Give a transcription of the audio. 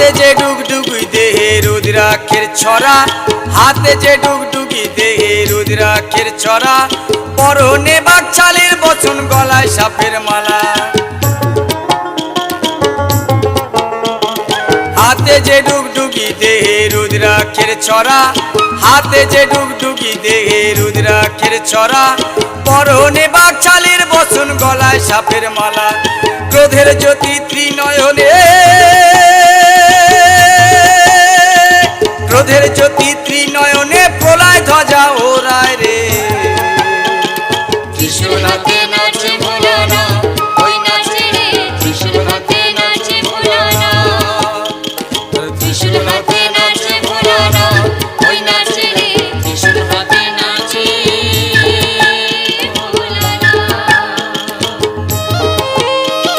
হাতে যে ডুগডুগি দেহে রুদ্রাক্ষের ছড়া, হাতে যে ডুগডুগি দেহে রুদ্রাক্ষের ছড়া, পরনে বাকছালের বচন গলায় সাপের মালা। হাতে যে ডুগডুগি দেহে রুদ্রাক্ষের ছড়া, হাতে যে ডুগডুগি দেহে রুদ্রাক্ষের ছড়া, পরনে বাকছালের বচন গলায় সাপের মালা। ক্রোধের জ্যোতি ত্রিনয়নে চাঁদের জ্যোতি ত্রিনয়নে প্রলয় ধ্বজা ওরায় রে। কৃষ্ণনাথে রে কৃষ্ণনাথে নাচে